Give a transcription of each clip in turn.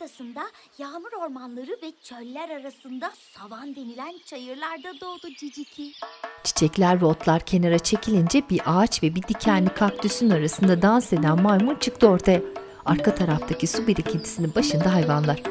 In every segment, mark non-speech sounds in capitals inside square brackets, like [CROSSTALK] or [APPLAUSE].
Adası'nda yağmur ormanları ve çöller arasında savan denilen çayırlarda doğdu Ciciki. Çiçekler ve otlar kenara çekilince bir ağaç ve bir dikenli kaktüsün arasında dans eden maymun çıktı ortaya. Arka taraftaki su birikintisinin başında hayvanlar.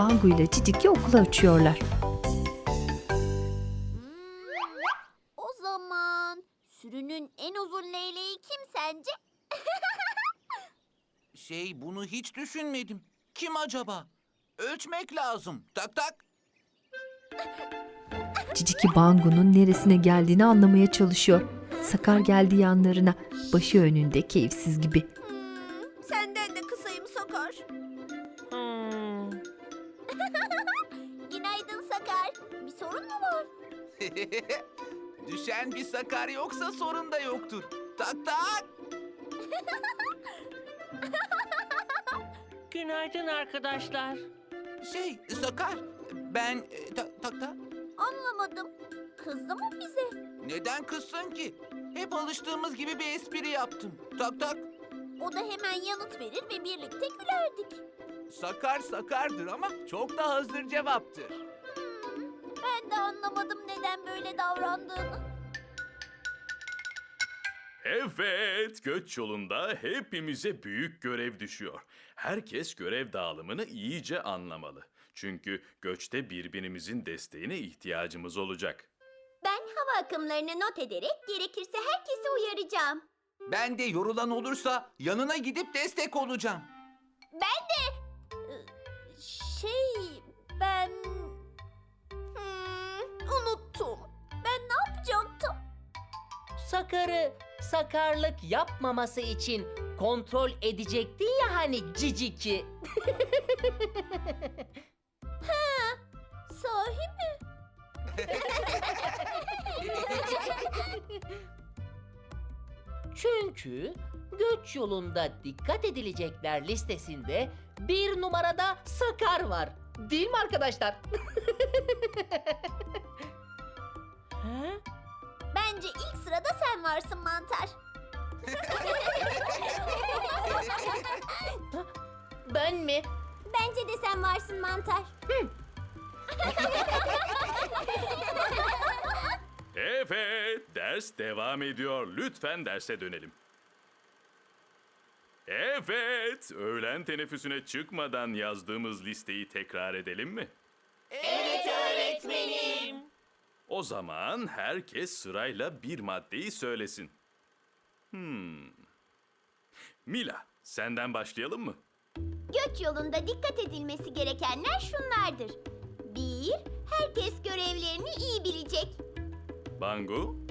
Bangu ile Ciciki okula uçuyorlar. O zaman sürünün en uzun leyleği kim sence? [LAUGHS] Şey bunu hiç düşünmedim. Kim acaba? Ölçmek lazım. Tak tak. Ciciki Bangu'nun neresine geldiğini anlamaya çalışıyor. Sakar geldi yanlarına, başı önünde keyifsiz gibi. Bir sakar yoksa sorun da yoktur. Tak tak. [LAUGHS] günaydın arkadaşlar. Şey sakar. Ben e, tak tak tak. Anlamadım. Kızdı mı bize? Neden kızsın ki? Hep alıştığımız gibi bir espri yaptım. Tak tak. O da hemen yanıt verir ve birlikte gülerdik. Sakar sakardır ama çok da hazır cevaptır. Ben de anlamadım neden böyle davrandığını. Evet, göç yolunda hepimize büyük görev düşüyor. Herkes görev dağılımını iyice anlamalı. Çünkü göçte birbirimizin desteğine ihtiyacımız olacak. Ben hava akımlarını not ederek gerekirse herkesi uyaracağım. Ben de yorulan olursa yanına gidip destek olacağım. Ben de... Ee, Şey... Ben... Hmm, unuttum. Ben ne yapacaktım? Sakarı sakarlık yapmaması için kontrol edecektin ya hani ciciki. Sahi mi? Çünkü göç yolunda dikkat edilecekler listesinde bir numarada sakar var. Değil mi arkadaşlar? Ha? Bence ilk sırada sen varsın mantar. [LAUGHS] Ben mi? Bence de sen varsın mantar. Evet, ders devam ediyor. Lütfen derse dönelim. Evet, öğlen teneffüsüne çıkmadan yazdığımız listeyi tekrar edelim mi? Evet öğretmenim. O zaman herkes sırayla bir maddeyi söylesin. Hmm. Mila, senden başlayalım mı? Göç yolunda dikkat edilmesi gerekenler şunlardır. 1. Herkes görevlerini iyi bilecek. Bangu,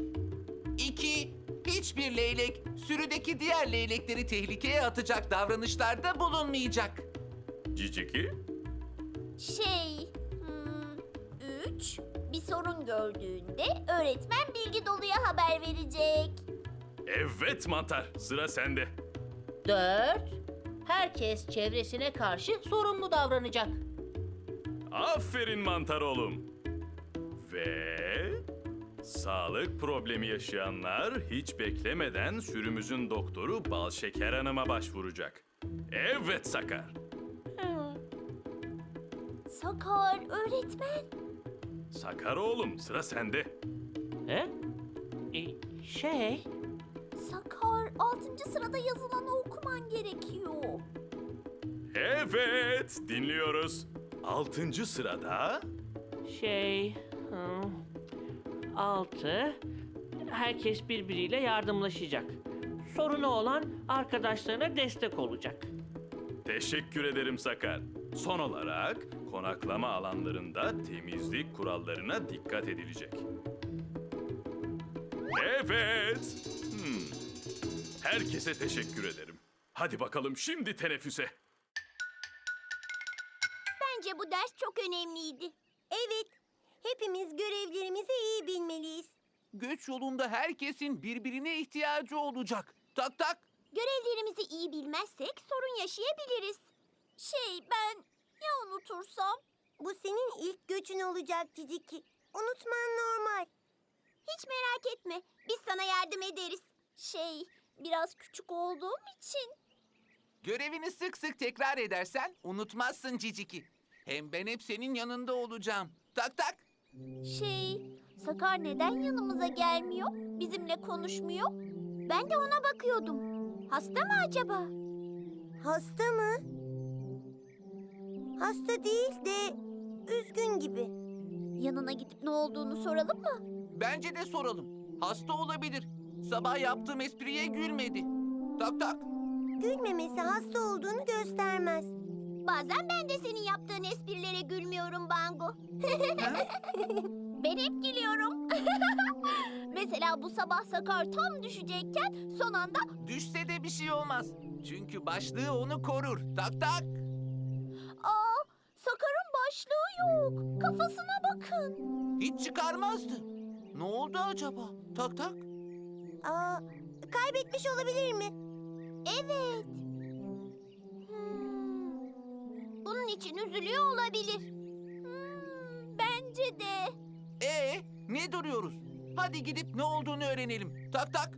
İki, hiçbir leylek sürüdeki diğer leylekleri tehlikeye atacak davranışlarda bulunmayacak. Ciciki, Şey... 3. bir sorun gördüğünde öğretmen bilgi doluya haber verecek. Evet mantar, sıra sende. Dört. Herkes çevresine karşı sorumlu davranacak. Aferin mantar oğlum. Ve sağlık problemi yaşayanlar hiç beklemeden sürümüzün doktoru Balşeker Hanım'a başvuracak. Evet Sakar. Sakar öğretmen. Sakar oğlum sıra sende. He? E, şey, Sakar 6. sırada yazılanı okuman gerekiyor. Evet dinliyoruz. Altıncı sırada şey... hı, Altı. Herkes birbiriyle yardımlaşacak. Sorunu olan arkadaşlarına destek olacak. Teşekkür ederim Sakar. Son olarak konaklama alanlarında temizlik kurallarına dikkat edilecek. Evet. Hmm. Herkese teşekkür ederim. Hadi bakalım şimdi teneffüse. Bence bu ders çok önemliydi. Evet. Hepimiz görevlerimizi iyi bilmeliyiz. Göç yolunda herkesin birbirine ihtiyacı olacak. Tak tak. Görevlerimizi iyi bilmezsek sorun yaşayabiliriz. Şey ben ya unutursam? Bu senin ilk göçün olacak Ciciki. Unutman normal. Hiç merak etme. Biz sana yardım ederiz. Şey biraz küçük olduğum için. Görevini sık sık tekrar edersen unutmazsın Ciciki. Hem ben hep senin yanında olacağım. Tak tak. Şey Sakar neden yanımıza gelmiyor? Bizimle konuşmuyor? Ben de ona bakıyordum. Hasta mı acaba? Hasta mı? Hasta değil de üzgün gibi. Yanına gidip ne olduğunu soralım mı? Bence de soralım. Hasta olabilir. Sabah yaptığım espriye gülmedi. Tak tak. Gülmemesi hasta olduğunu göstermez. Bazen ben de senin yaptığın esprilere gülmüyorum Bango. [LAUGHS] ben hep gülüyorum. [LAUGHS] Mesela bu sabah Sakar tam düşecekken son anda Düşse de bir şey olmaz. Çünkü başlığı onu korur. Tak tak. Sakar'ın başlığı yok. Kafasına bakın.'' Hiç çıkarmazdı. Ne oldu acaba? Tak tak. Aa, kaybetmiş olabilir mi? Evet. Hmm. Bunun için üzülüyor olabilir. Hmm, bence de. Ee, ne duruyoruz? Hadi gidip ne olduğunu öğrenelim. Tak tak.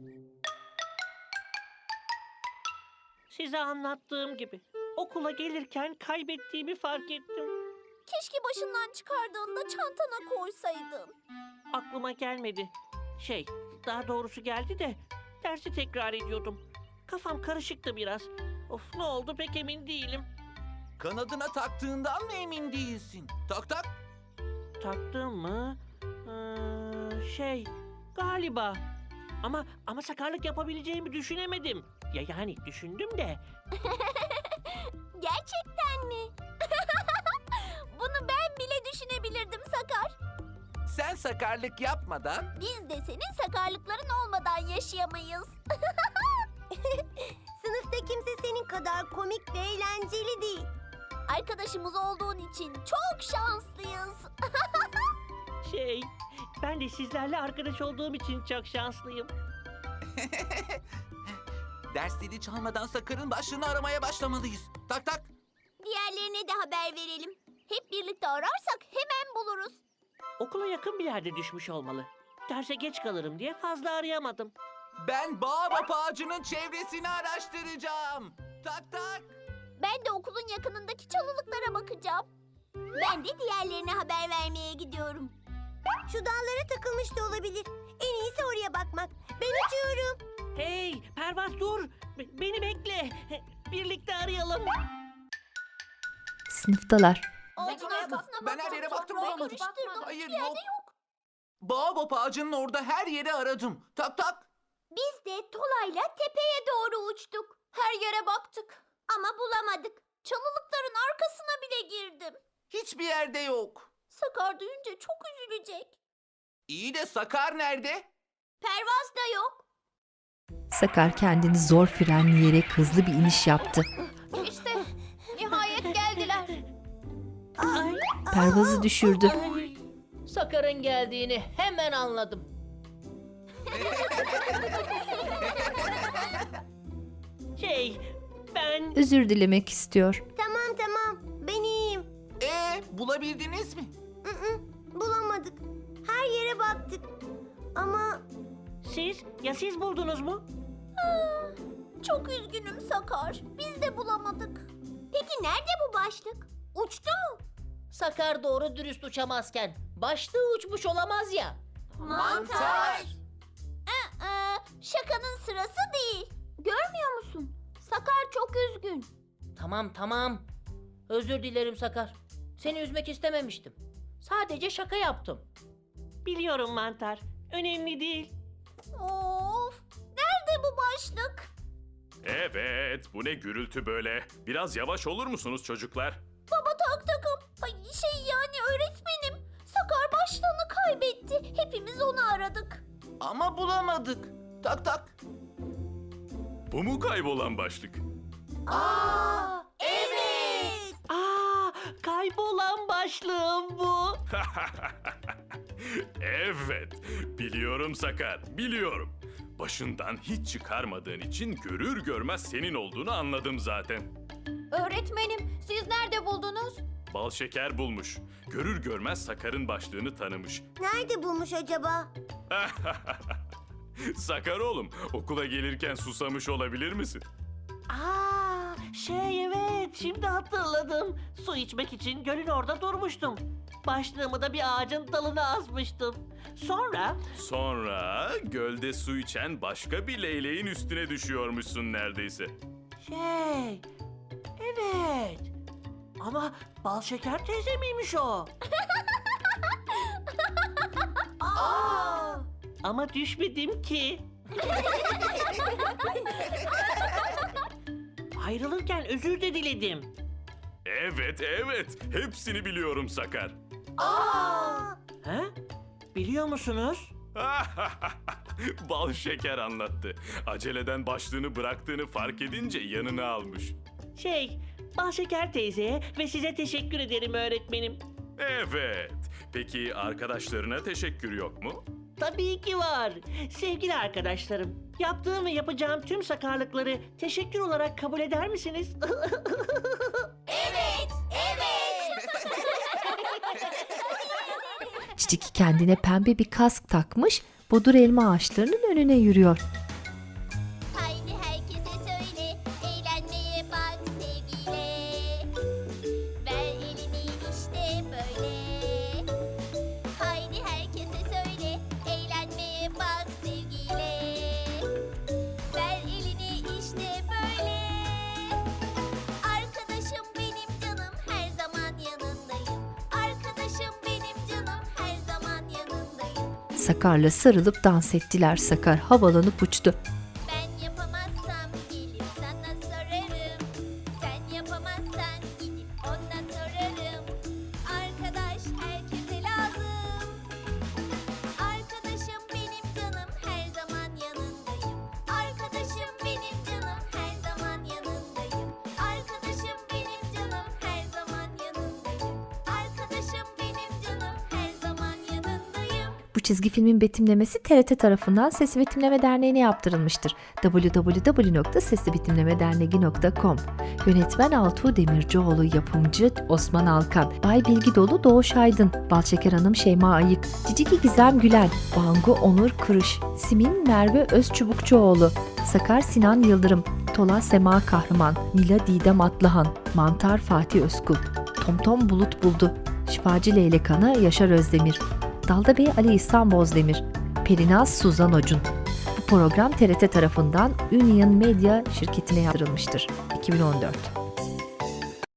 Size anlattığım gibi okula gelirken kaybettiğimi fark ettim. Keşke başından çıkardığında çantana koysaydın. Aklıma gelmedi. Şey, daha doğrusu geldi de dersi tekrar ediyordum. Kafam karışıktı biraz. Of ne oldu pek emin değilim. Kanadına taktığından mı emin değilsin? Tak tak. Taktım mı? Ee, şey, galiba. Ama ama sakarlık yapabileceğimi düşünemedim. Ya yani düşündüm de. [LAUGHS] Gerçekten mi? [LAUGHS] Bunu ben bile düşünebilirdim Sakar. Sen sakarlık yapmadan Biz de senin sakarlıkların olmadan yaşayamayız. [LAUGHS] Sınıfta kimse senin kadar komik ve eğlenceli değil. Arkadaşımız olduğun için çok şanslıyız. [LAUGHS] Şey, ben de sizlerle arkadaş olduğum için çok şanslıyım. Dersleri çalmadan Sakar'ın başlığını aramaya başlamalıyız. Tak tak. Diğerlerine de haber verelim. Hep birlikte ararsak hemen buluruz. Okula yakın bir yerde düşmüş olmalı. Derse geç kalırım diye fazla arayamadım. Ben Baobab ağacının çevresini araştıracağım. Tak tak. Ben de okulun yakınındaki çalılıklara bakacağım. Ben de diğerlerine haber vermeye gidiyorum. Şu dağlara takılmış da olabilir. En iyisi oraya bakmak. Ben uçuyorum. Hey, Pervaz dur. Be- beni bekle. Birlikte arayalım. Sınıftalar. Ağacın arkasına Ben her yere baktım, bulamadım. karıştırdım. Hayır, Hiçbir yerde yok. yok. Baobab ağacının orada her yeri aradım. Tak tak. Biz de Tola'yla tepeye doğru uçtuk. Her yere baktık. Ama bulamadık. Çalılıkların arkasına bile girdim. Hiçbir yerde yok. Sakar duyunca çok üzülecek. İyi de Sakar nerede? Pervaz da yok. Sakar kendini zor frenleyerek hızlı bir iniş yaptı. İşte nihayet geldiler. Ay, Pervazı düşürdü. Sakar'ın geldiğini hemen anladım. [LAUGHS] Şey, ben... Özür dilemek istiyor. Tamam tamam ben iyiyim. Ee, bulabildiniz mi? Bulamadık. Her yere baktık. Ama Siz, ya siz buldunuz mu? çok üzgünüm Sakar. Biz de bulamadık. Peki nerede bu başlık? Uçtu mu? Sakar doğru dürüst uçamazken başlığı uçmuş olamaz ya. Mantar. Aa, şakanın sırası değil. Görmüyor musun? Sakar çok üzgün. Tamam tamam. Özür dilerim Sakar. Seni üzmek istememiştim. Sadece şaka yaptım. Biliyorum mantar. Önemli değil. Of! Nerede bu başlık? Evet, bu ne gürültü böyle? Biraz yavaş olur musunuz çocuklar? Baba tak takım. Ay şey yani öğretmenim. Sakar başlığını kaybetti. Hepimiz onu aradık. Ama bulamadık. Tak tak. Bu mu kaybolan başlık? Aa, kaybolan başlığım bu. evet, biliyorum Sakar, biliyorum. Başından hiç çıkarmadığın için görür görmez senin olduğunu anladım zaten. Öğretmenim siz nerede buldunuz? Bal şeker bulmuş. Görür görmez Sakar'ın başlığını tanımış. Nerede bulmuş acaba? [LAUGHS] Sakar oğlum, okula gelirken susamış olabilir misin? Aa, şey evet şimdi hatırladım. Su içmek için gölün orada durmuştum. Başlığımı da bir ağacın dalına asmıştım. Sonra Sonra gölde su içen başka bir leyleğin üstüne düşüyormuşsun neredeyse. şey evet ama bal şeker teyze miymiş o? [LAUGHS] Aa. Ama düşmedim ki. [LAUGHS] Ayrılırken özür de diledim. Evet, evet. Hepsini biliyorum Sakar. Aa. He? Biliyor musunuz? [LAUGHS] Bal şeker anlattı. Aceleden başlığını bıraktığını fark edince yanına almış. Şey, Bal Şeker teyzeye ve size teşekkür ederim öğretmenim. Evet. Peki arkadaşlarına teşekkür yok mu? Tabii ki var. Sevgili arkadaşlarım, yaptığım ve yapacağım tüm sakarlıkları teşekkür olarak kabul eder misiniz? [LAUGHS] Evet, evet. Ciciki kendine pembe bir kask takmış, bodur elma ağaçlarının önüne yürüyor. Sakar'la sarılıp dans ettiler. Sakar havalanıp uçtu. Bu çizgi filmin betimlemesi TRT tarafından Sesli Betimleme Derneği'ne yaptırılmıştır. www.seslibetimlemederneği.com Yönetmen Altuğ Demircioğlu, yapımcı Osman Alkan, Bay Bilgi Dolu Doğuş Aydın, Balçeker Hanım Şeyma Ayık, Ciciki Gizem Gülen, Bangu Onur Kırış, Simin Merve Özçubukçuoğlu, Sakar Sinan Yıldırım, Tola Sema Kahraman, Mila Didem Atlıhan, Mantar Fatih Özkul, Tomtom Bulut Buldu, Şifacı Leylek Ana Yaşar Özdemir, Dalda Bey Ali İhsan Bozdemir, Perinaz Suzan Ocun. Bu program TRT tarafından Union Media şirketine yaptırılmıştır. 2014